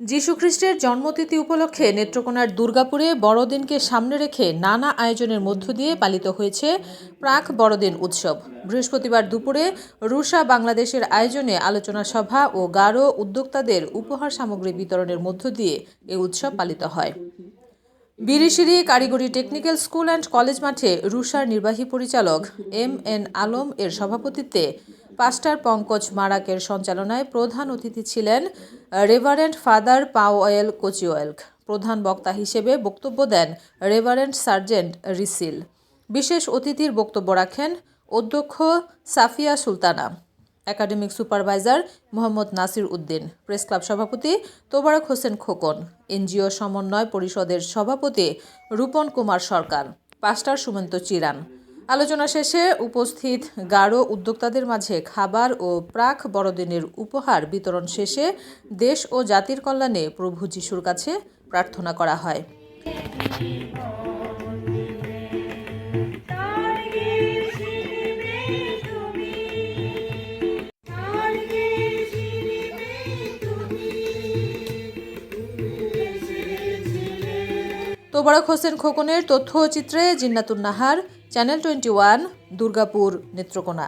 যীশুখ্রিস্টের জন্মতিথি উপলক্ষে নেত্রকোনার দুর্গাপুরে বড়দিনকে সামনে রেখে নানা আয়োজনের মধ্য দিয়ে পালিত হয়েছে প্রাক বড়দিন উৎসব। বৃহস্পতিবার দুপুরে রুশা বাংলাদেশের আয়োজনে আলোচনা সভা ও গারো উদ্যোক্তাদের উপহার সামগ্রী বিতরণের মধ্য দিয়ে এ উৎসব পালিত হয়। বিরিশিরি কারিগরি টেকনিক্যাল স্কুল অ্যান্ড কলেজ মাঠে রুশার নির্বাহী পরিচালক এম এন আলম এর সভাপতিত্বে পাস্টার পঙ্কজ মারাকের সঞ্চালনায় প্রধান অতিথি ছিলেন রেভারেন্ট ফাদার পাওয়েল কোচিওয়েলক। প্রধান বক্তা হিসেবে বক্তব্য দেন রেভারেন্ট সার্জেন্ট রিসিল। বিশেষ অতিথির বক্তব্য রাখেন অধ্যক্ষ Safia Sultana, academic supervisor Mohammad Nasir Uddin, press club সভাপতি তোবারক হোসেন খোকন, এনজিও সমন্বয় পরিষদের সভাপতি রূপন কুমার সরকার, পাস্টার সুমন্ত চিরান। আলোচনা শেষে উপস্থিত গাঢ় উদ্যোক্তাদের মাঝে খাবার ও প্রাক বড়দিনের উপহার বিতরণ শেষে দেশ ও জাতির কল্যাণে প্রভু যিশুর কাছে প্রার্থনা করা হয়। তোবারক হোসেন খোকনের তথ্যচিত্রে Jinnatun Nahar channel twenty one Durgapur Netrokona